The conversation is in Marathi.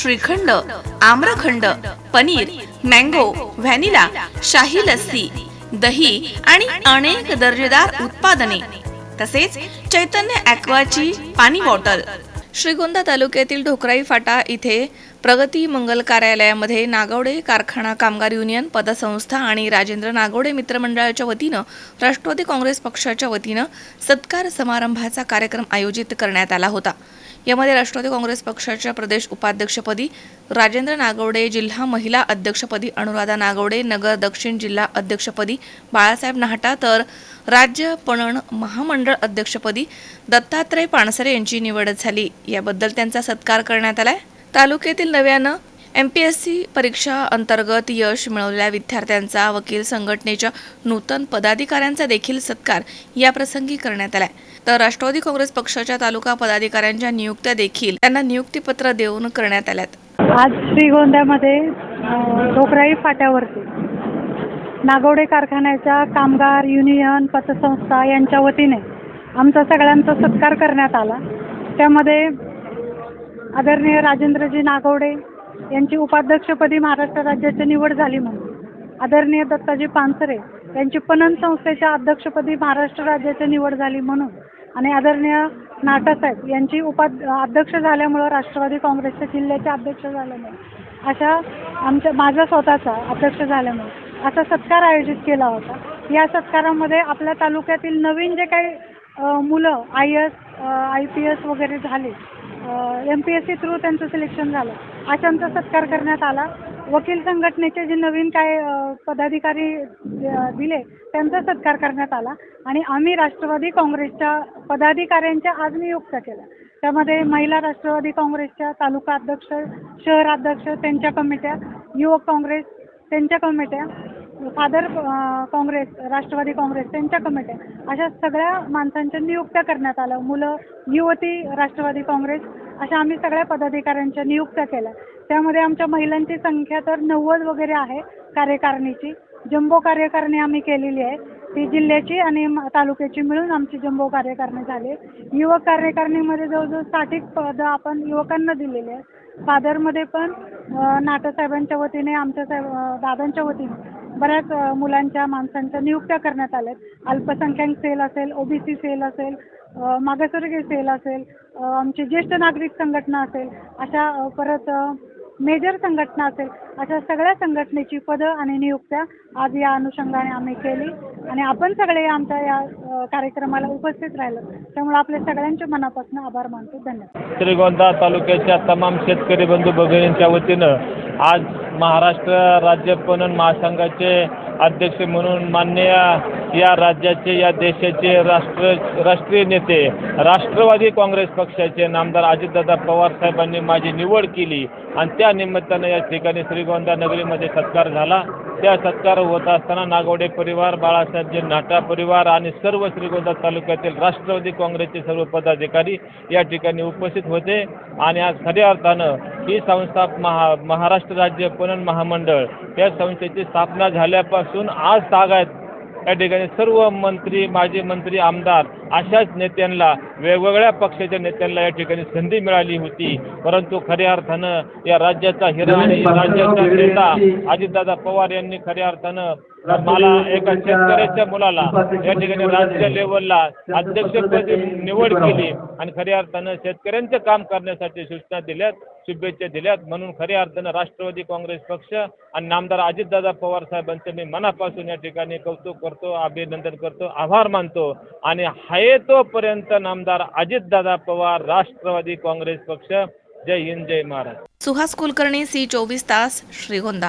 श्रीखंड आम्रखंड पनीर मँगो व्हॅनिला शाही लस्सी दही आणि अनेक दर्जेदार उत्पादने. तसेच चैतन्य ॲक्वाची पाणी बॉटल. श्रीगोंदा तालुक्यातील ढोकराई फाटा इथे प्रगती मंगल कार्यालयामध्ये नागवडे कारखाना कामगार युनियन पदसंस्था आणि राजेंद्र नागवडे मित्रमंडळाच्या वतीनं राष्ट्रवादी काँग्रेस पक्षाच्या वतीनं सत्कार समारंभाचा कार्यक्रम आयोजित करण्यात आला होता. यामध्ये राष्ट्रवादी काँग्रेस पक्षाच्या प्रदेश उपाध्यक्षपदी राजेंद्र नागवडे जिल्हा महिला अध्यक्षपदी अनुराधा नागवडे नगर दक्षिण जिल्हा अध्यक्षपदी बाळासाहेब नाहटा तर राज्य पणन महामंडळ अध्यक्षपदी दत्तात्रय पाणसरे यांची निवड झाली. याबद्दल त्यांचा सत्कार करण्यात आलाय. तालुक्यातील नव्यानं एम पी एस सी परीक्षा अंतर्गत यश मिळवलेल्या विद्यार्थ्यांचा वकील संघटनेच्या नूतन पदाधिकाऱ्यांचा देखील सत्कार या प्रसंगी करण्यात आलाय. तर राष्ट्रवादी काँग्रेस पक्षाच्या तालुका पदाधिकाऱ्यांच्या नियुक्त्या देखील त्यांना नियुक्तीपत्र देऊन करण्यात आल्यात. आज श्रीगोंद्यामध्ये ढोकराई फाट्यावरती नागवडे कारखान्याच्या कामगार युनियन पतसंस्था यांच्या वतीने आमचा सगळ्यांचा सत्कार करण्यात आला. त्यामध्ये आदरणीय राजेंद्रजी नागवडे यांची उपाध्यक्षपदी महाराष्ट्र राज्याची निवड झाली म्हणून. आदरणीय दत्ताजी पानसरे यांची पणन संस्थेच्या अध्यक्षपदी महाराष्ट्र राज्याची निवड झाली म्हणून आणि आदरणीय नाटासाहेब यांची उपा अध्यक्ष झाल्यामुळं राष्ट्रवादी काँग्रेसच्या जिल्ह्याचे अध्यक्ष झाल्यामुळे अशा आमच्या माझा स्वतःचा अध्यक्ष झाल्यामुळे असा सत्कार आयोजित केला होता. या सत्कारामध्ये आपल्या तालुक्यातील नवीन जे काही मुलं I S I P S वगैरे झाले M P S C through त्यांचं सिलेक्शन झालं. आशांचा सत्कार करण्यात आला. वकील संघटनेचे जे नवीन काय पदाधिकारी दिले त्यांचा सत्कार करण्यात आला. आणि आम्ही राष्ट्रवादी काँग्रेसच्या पदाधिकाऱ्यांच्या आज नियुक्त केल्या. त्यामध्ये महिला राष्ट्रवादी काँग्रेसच्या तालुका अध्यक्ष शहर अध्यक्ष त्यांच्या कमिट्या युवक काँग्रेस त्यांच्या कमिट्या फादर काँग्रेस राष्ट्रवादी काँग्रेस त्यांच्या कमिट्या अशा सगळ्या माणसांच्या नियुक्त्या करण्यात आल्या. मुलं युवती राष्ट्रवादी काँग्रेस अशा आम्ही सगळ्या पदाधिकाऱ्यांच्या नियुक्त्या केल्या. त्यामध्ये आमच्या महिलांची संख्या तर नव्वद वगैरे आहे कार्यकारिणीची. जम्बो कार्यकारिणी आम्ही केलेली आहे. ती जिल्ह्याची आणि तालुक्याची मिळून आमची जम्बो कार्यकारिणी झाली युवक कार्यकारिणीमध्ये जवळजवळ साठीक पदं आपण युवकांना दिलेली आहेत. फादरमध्ये पण अ, नाटासाहेबांच्या वतीने आमच्या साहेब दादांच्या वतीने बऱ्याच मुलांच्या माणसांच्या नियुक्त्या करण्यात आल्या आहेत. अल्पसंख्याक सेल असेल ओबीसी सेल असेल मागासवर्गीय सेल असेल आमची ज्येष्ठ नागरिक संघटना असेल अशा परत मेजर संघटना असेल अशा सगळ्या संघटनेची पदं आणि नियुक्त्या आज या अनुषंगाने आम्ही केली. आणि आपण सगळे आमच्या या कार्यक्रमाला उपस्थित राहिलो. त्यामुळे आपल्या सगळ्यांच्या मनापासून आभार मानतो. धन्यवाद. श्रीगोंदा तालुक्याच्या तमाम शेतकरी बंधू भगिनींच्या वतीनं आज महाराष्ट्र राज्य पणन महासंघाचे अध्यक्ष म्हणून मान्य या राज्याचे या देशाचे राष्ट्र राष्ट्रीय नेते राष्ट्रवादी काँग्रेस पक्षाचे नामदार अजितदादा पवार साहेबांनी माझी निवड केली आणि त्या निमित्तानं या ठिकाणी श्रीगोंदा नगरीमध्ये सत्कार झाला. त्या सत्कार होत असताना नागवडे परिवार बाळासाहेबजी नाटा परिवार आणि सर्व श्रीगोंदा तालुक्यातील राष्ट्रवादी काँग्रेसचे सर्व पदाधिकारी या ठिकाणी उपस्थित होते. आणि आज खऱ्या अर्थानं ही संस्था महा महाराष्ट्र राज्य पणन महामंडळ या संस्थेची स्थापना झाल्यापासून आज तागायत या ठिकाणी सर्व मंत्री माजी मंत्री आमदार अशाच नेत्यांना वेगवेगळ्या पक्षाच्या नेत्यांना या ठिकाणी संधी मिळाली होती. परंतु खऱ्या अर्थानं या राज्याचा हिरा आणि राज्याचा नेता अजितदादा पवार यांनी खऱ्या अर्थानं मला एका शेतकऱ्याच्या मुलाला या ठिकाणी राज्य लेवलला अध्यक्षपदी निवड केली आणि खऱ्या अर्थानं शेतकऱ्यांचं काम करण्यासाठी सूचना दिल्यात शुभेच्छा दिल्यात. म्हणून खऱ्या अर्थानं राष्ट्रवादी काँग्रेस पक्ष आणि नामदार अजितदादा पवार साहेबांचं मी मनापासून या ठिकाणी कौतुक करतो अभिनंदन करतो आभार मानतो. आणि हाये तोपर्यंत नामदार अजितदादा पवार राष्ट्रवादी काँग्रेस पक्ष. जय हिंद जय महाराज सुहास कुलकर्णी सी चोवीस तास श्रीगोंदा.